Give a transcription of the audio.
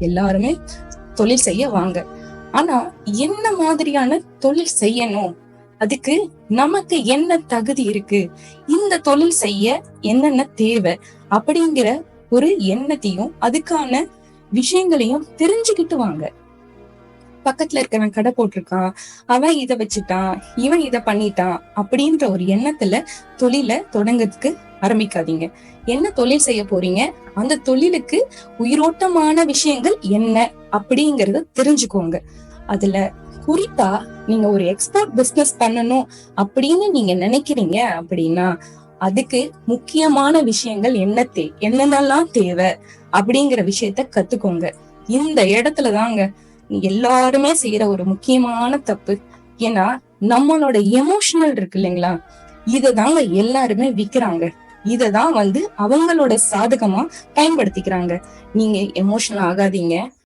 எல்லாருமே தொழில் செய்ய வாங்க. ஆனா என்ன மாதிரியான தொழில் செய்யணும்? அதுக்கு நமக்கு என்ன தகுதி இருக்கு? இந்த தொழில் செய்ய என்னென்ன தேவை? அப்படிங்கிற ஒரு எண்ணத்தையும் அதுக்கான விஷயங்களையும் தெரிஞ்சுக்கிட்டு வாங்க. பக்கத்துல இருக்கிறவன் கடை போட்டிருக்கான். அவன் இத வச்சுட்டான். இவன் இத பண்ணிட்டான். அப்படின்ற ஒரு எண்ணத்துல தொழில தொடங்கிறதுக்கு ஆரம்பிக்காதீங்க. என்ன தொழில் செய்ய போறீங்க? அந்த தொழிலுக்கு உயிரோட்டமான விஷயங்கள் என்ன? அப்படிங்கறத தெரிஞ்சுக்கோங்க. அதுல குறிப்பா நீங்க ஒரு எக்ஸ்போர்ட் பிசினஸ் பண்ணணும் அப்படின்னு நீங்க நினைக்கிறீங்க அப்படின்னா அதுக்கு முக்கியமான விஷயங்கள் என்ன தே என்னென்னலாம் தேவை அப்படிங்கிற விஷயத்த கத்துக்கோங்க. இந்த இடத்துல தாங்க எல்லாருமே செய்யற ஒரு முக்கியமான தப்பு. ஏன்னா நம்மளோட எமோஷனல் இருக்கு இல்லைங்களா? இததாங்க எல்லாருமே விக்கிறாங்க. இததான் வந்து அவங்களோட சாதகமா பயன்படுத்திக்கிறாங்க. நீங்க எமோஷனல் ஆகாதீங்க.